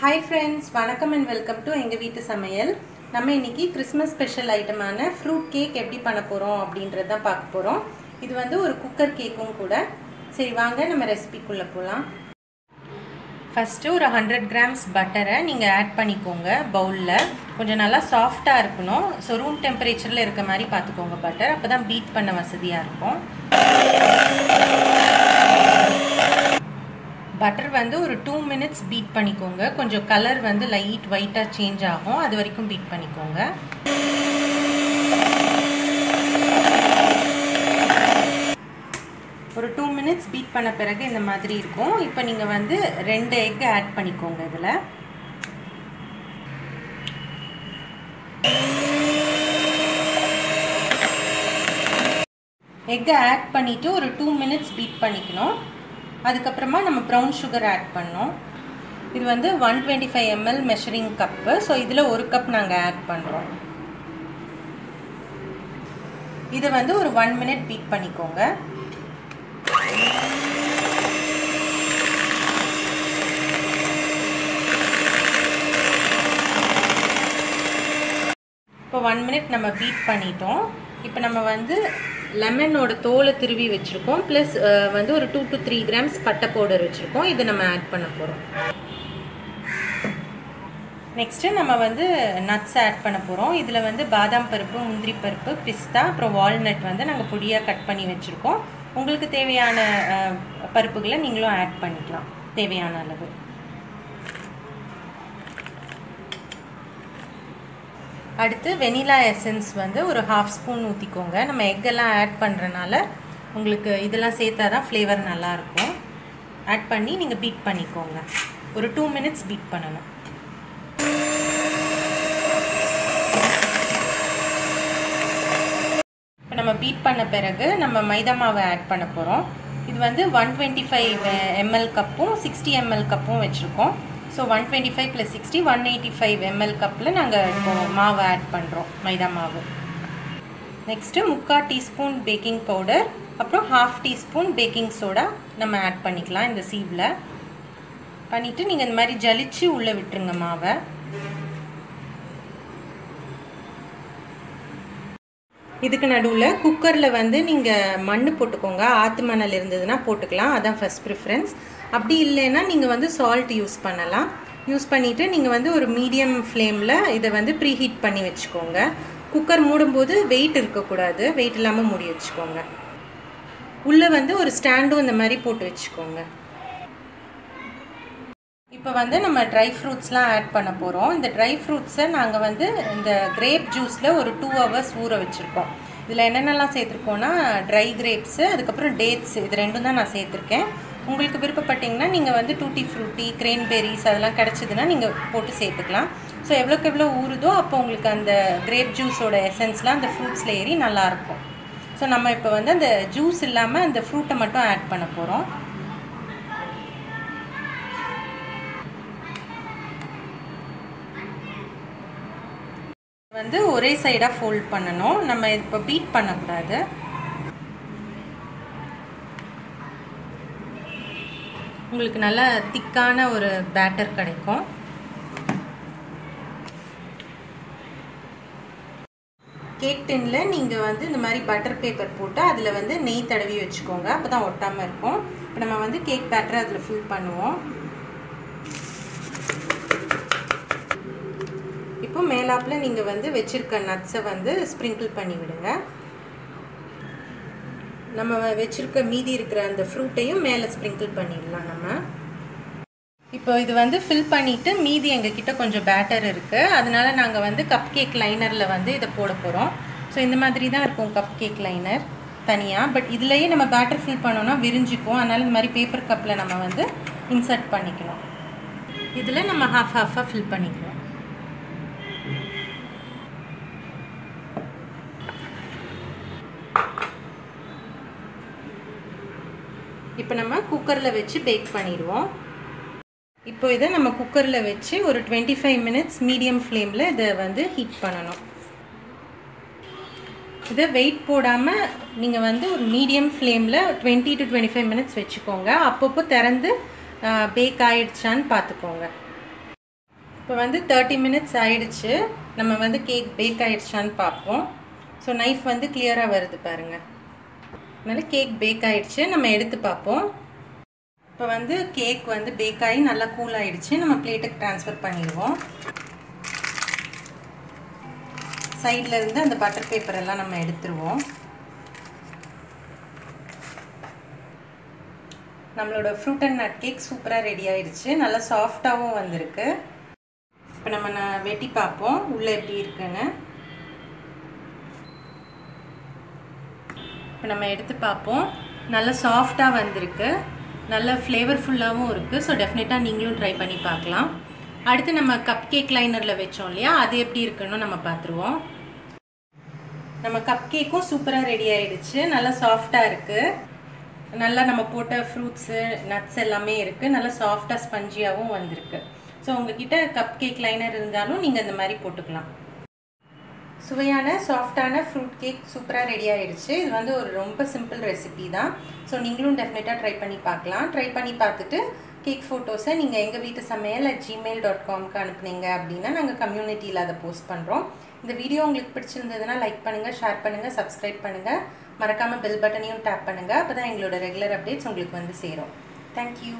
Hi friends வணக்கம் and welcome to எங்கள் வீட்டு சமையல். நம்ம இன்னைக்கு கிறிஸ்மஸ் ஸ்பெஷல் ஐட்டமான ஃப்ரூட் கேக் எப்படி பண்ண போகிறோம் அப்படின்றது தான் பார்க்க போகிறோம் இது வந்து ஒரு குக்கர் கேக்கும் கூட. சரி வாங்க நம்ம ரெசிபிக்குள்ளே போகலாம் ஃபஸ்ட்டு ஒரு ஹண்ட்ரட் கிராம்ஸ் பட்டரை நீங்கள் ஆட் பண்ணிக்கோங்க பவுலில் கொஞ்சம் நல்லா சாஃப்டாக இருக்கணும். ஸோ ரூம் டெம்பரேச்சரில் இருக்க மாதிரி பார்த்துக்கோங்க பட்டர் அப்போ தான் பீட் பண்ண வசதியாக இருக்கும். பட்டர் வந்து ஒரு டூ மினிட்ஸ் பீட் பண்ணிக்கோங்க. கொஞ்சம் கலர் வந்து லைட் ஒயிட்டாக சேஞ்ச் ஆகும். அது வரைக்கும் பீட் பண்ணிக்கோங்க. ஒரு டூ மினிட்ஸ் பீட் பண்ண பிறகு இந்த மாதிரி இருக்கும். இப்போ நீங்கள் வந்து ரெண்டு எக் ஆட் பண்ணிக்கோங்க இதில். எக்கை ஆட் பண்ணிவிட்டு ஒரு டூ மினிட்ஸ் பீட் பண்ணிக்கணும். அதுக்கப்புறமா நம்ம ப்ரௌன் சுகர் ஆட் பண்ணோம். இது வந்து one twenty five ML measuring cup so இதில் ஒரு கப் நாங்கள் ஆட் பண்ணுறோம் இதை வந்து ஒரு ஒன் மினிட் பீட் பண்ணிக்கோங்க. இப்போ ஒன் மினிட் நம்ம பீட் பண்ணிட்டோம். இப்போ நம்ம வந்து லெமனோட தோலை திருவி வச்சுருக்கோம். ப்ளஸ் வந்து ஒரு டூ டு த்ரீ கிராம்ஸ் பட்டை பவுடர் வச்சுருக்கோம். இதை நம்ம ஆட் பண்ண போகிறோம் நெக்ஸ்ட்டு நம்ம வந்து நட்ஸ் ஆட் பண்ண போகிறோம் இதில் வந்து பாதாம் பருப்பு முந்திரி பருப்பு பிஸ்தா அப்புறம் வால்நட் வந்து நாங்கள் பொடியாக கட் பண்ணி வச்சுருக்கோம். உங்களுக்கு தேவையான பருப்புகளை நீங்களும் ஆட் பண்ணிக்கலாம். தேவையான அளவு. அடுத்து வெனிலா எசன்ஸ் வந்து ஒரு ஹாஃப் ஸ்பூன் ஊற்றிக்கோங்க நம்ம எக்கெல்லாம் ஆட் பண்ணுறனால உங்களுக்கு இதெல்லாம் சேர்த்தா தான் ஃப்ளேவர் நல்லாயிருக்கும். ஆட் பண்ணி நீங்கள் பீட் பண்ணிக்கோங்க. ஒரு டூ மினிட்ஸ் பீட் பண்ணணும். இப்போ நம்ம பீட் பண்ண பிறகு நம்ம மைதா மாவை ஆட் பண்ண போகிறோம் இது வந்து ஒன் டுவெண்ட்டி ஃபைவ் எம்எல் கப்பும் சிக்ஸ்டி எம்எல் கப்பும் வச்சுருக்கோம். So one twenty five plus sixty one eighty five ML கப்பில் நாங்கள் இப்போ மாவு ஆட் பண்ணுறோம் மைதா மாவு. நெக்ஸ்ட்டு முக்கால் டீஸ்பூன் பேக்கிங் பவுடர் அப்புறம் ஹாஃப் டீஸ்பூன் பேக்கிங் சோடா நம்ம ஆட் பண்ணிக்கலாம் இந்த சீவில் பண்ணிவிட்டு நீங்கள் இந்த மாதிரி ஜலிச்சு உள்ளே விட்டுருங்க மாவை. இதுக்கு நடுவில் குக்கரில் வந்து நீங்கள் மண் போட்டுக்கோங்க. ஆற்று மணல் இருந்ததுன்னா போட்டுக்கலாம். அதான் ஃபஸ்ட் ப்ரிஃபரன்ஸ் அப்படி இல்லைன்னா நீங்கள் வந்து சால்ட் யூஸ் பண்ணலாம். யூஸ் பண்ணிவிட்டு நீங்கள் வந்து ஒரு மீடியம் ஃப்ளேமில் இதை வந்து ப்ரீ ஹீட் பண்ணி வச்சுக்கோங்க. குக்கர் மூடும்போது வெயிட் இருக்கக்கூடாது. வெயிட் இல்லாமல் மூடி வச்சுக்கோங்க. உள்ளே வந்து ஒரு ஸ்டாண்டும் இந்த மாதிரி போட்டு வச்சுக்கோங்க. இப்போ வந்து நம்ம ட்ரை ஃப்ரூட்ஸ்லாம் ஆட் பண்ண போகிறோம் இந்த ட்ரை ஃப்ரூட்ஸை நாங்கள் வந்து இந்த கிரேப் ஜூஸில் ஒரு டூ ஹவர்ஸ் ஊற வச்சுருக்கோம். இதில் என்னென்னலாம் சேர்த்துருக்கோன்னா ட்ரை கிரேப்ஸு அதுக்கப்புறம் டேட்ஸு இது ரெண்டும் தான் நான் சேர்த்துருக்கேன். உங்களுக்கு விருப்பப்பட்டிங்கன்னா நீங்கள் வந்து டூட்டி ஃப்ரூட்டி கிரெயின்பெரிஸ் அதெல்லாம் கிடச்சிதுன்னா நீங்கள் போட்டு சேர்த்துக்கலாம். ஸோ எவ்வளோக்கு எவ்வளோ ஊறுதோ அப்போ உங்களுக்கு அந்த கிரேப் ஜூஸோட எசன்ஸ்லாம் அந்த ஃப்ரூட்ஸில் ஏறி நல்லாயிருக்கும் ஸோ நம்ம இப்போ வந்து அந்த ஜூஸ் இல்லாமல் அந்த ஃப்ரூட்டை மட்டும் ஆட் பண்ண போகிறோம் வந்து ஒரே சைடாக ஃபோல்ட் பண்ணணும். நம்ம இப்போ பீட் பண்ணக்கூடாது. உங்களுக்கு நல்ல திக்கான ஒரு பேட்டர் கிடைக்கும். கேக் டின்னில் நீங்கள் வந்து இந்த மாதிரி பட்டர் பேப்பர் போட்டு அதில் வந்து நெய் தடவி வச்சுக்கோங்க. அப்போ தான் ஒட்டாமல் இருக்கும். இப்போ நம்ம வந்து கேக் பேட்டரை அதில் ஃபில் பண்ணுவோம். இப்போ மேலாப்பில் நீங்கள் வந்து வச்சுருக்க நட்ஸை வந்து ஸ்ப்ரிங்கிள் பண்ணி விடுங்க. நம்ம வச்சுருக்க மீதி இருக்கிற அந்த ஃப்ரூட்டையும் மேலே ஸ்ப்ரிங்கிள் பண்ணிடலாம் நம்ம. இப்போ இது வந்து ஃபில் பண்ணிவிட்டு மீதி எங்ககிட்ட கொஞ்சம் பேட்டர் இருக்குது அதனால நாங்கள் வந்து கப் கேக் லைனரில் வந்து இதை போட போகிறோம் ஸோ இந்த மாதிரி தான் இருக்கும் கப் கேக் லைனர் தனியாக பட் இதுலேயே நம்ம பேட்டர் ஃபில் பண்ணோன்னா விரிஞ்சிக்கும். அதனால் இந்த மாதிரி பேப்பர் கப்பில் நம்ம வந்து இன்சர்ட் பண்ணிக்கணும் இதில் நம்ம ஹாஃப் ஹாஃபாக ஃபில் பண்ணிக்கலாம். இப்போ நம்ம குக்கரில் வச்சு பேக் பண்ணிடுவோம். இப்போ இதை நம்ம குக்கரில் வச்சு ஒரு டுவெண்ட்டி ஃபைவ் மினிட்ஸ் மீடியம் ஃப்ளேமில் இதை வந்து ஹீட் பண்ணணும். இதை வெயிட் போடாமல் நீங்கள் வந்து ஒரு மீடியம் ஃப்ளேமில் twenty to twenty five minutes வச்சுக்கோங்க. அப்பப்போ திறந்து பேக் ஆகிடுச்சான்னு பார்த்துக்கோங்க. இப்போ வந்து தேர்ட்டி மினிட்ஸ் ஆகிடுச்சு நம்ம வந்து கேக் பேக் ஆகிடுச்சான்னு பார்ப்போம். ஸோ நைஃப் வந்து கிளியராக வருது பாருங்கள் அதனால் கேக் பேக் ஆகிடுச்சு நம்ம எடுத்து பார்ப்போம். இப்போ வந்து கேக் வந்து பேக் ஆகி நல்லா கூல் ஆகிடுச்சு நம்ம பிளேட்டுக்கு ட்ரான்ஸ்ஃபர் பண்ணிடுவோம். சைடில் இருந்து அந்த பட்டர் பேப்பர் எல்லாம் நம்ம எடுத்துருவோம். நம்மளோட ஃப்ரூட் அண்ட் நட் கேக் சூப்பராக ரெடி ஆயிடுச்சு. நல்லா சாஃப்டாகவும் வந்திருக்கு. இப்போ நம்ம நான் வெட்டி பார்ப்போம். உள்ளே எப்படி இருக்குன்னு. இப்போ நம்ம எடுத்து பார்ப்போம். நல்லா சாஃப்டாக வந்திருக்கு. நல்ல ஃப்ளேவர்ஃபுல்லாகவும் இருக்குது ஸோ டெஃபினட்டாக நீங்களும் ட்ரை பண்ணி பார்க்கலாம். அடுத்து நம்ம கப் கேக் லைனரில் வச்சோம் இல்லையா? அது எப்படி இருக்குன்னு நம்ம பார்த்துருவோம். நம்ம கப் கேக்கும் சூப்பராக ரெடி ஆகிடுச்சு நல்லா சாஃப்டாக இருக்குது நல்லா நம்ம போட்ட ஃப்ரூட்ஸு நட்ஸ் எல்லாமே இருக்குது நல்லா சாஃப்டாக ஸ்பஞ்சியாகவும் வந்திருக்கு. ஸோ உங்ககிட்ட கப் கேக் லைனர் இருந்தாலும் நீங்கள் இந்த மாதிரி போட்டுக்கலாம். சுவையான சாஃப்டான ஃப்ரூட் கேக் சூப்பராக ரெடி ஆகிடுச்சு இது வந்து ஒரு ரொம்ப சிம்பிள் ரெசிபி தான். ஸோ நீங்களும் டெஃபினட்டாக ட்ரை பண்ணி பார்க்கலாம். ட்ரை பண்ணி பார்த்துட்டு கேக் ஃபோட்டோஸை நீங்கள் எங்கள் வீட்டு சமையல் அட் ஜிமெயில் டாட் காம்க்கு அனுப்புனீங்க அப்படின்னா நாங்கள் கம்யூனிட்டியில் அதை போஸ்ட் பண்ணுறோம் இந்த வீடியோ உங்களுக்கு பிடிச்சிருந்ததுன்னா லைக் பண்ணுங்கள் ஷேர் பண்ணுங்கள் சப்ஸ்கிரைப் பண்ணுங்கள் மறக்காமல் பெல் பட்டனையும் டேப் பண்ணுங்கள் அப்போ தான் எங்களோட ரெகுலர் அப்டேட்ஸ் உங்களுக்கு வந்து சேரும். தேங்க்யூ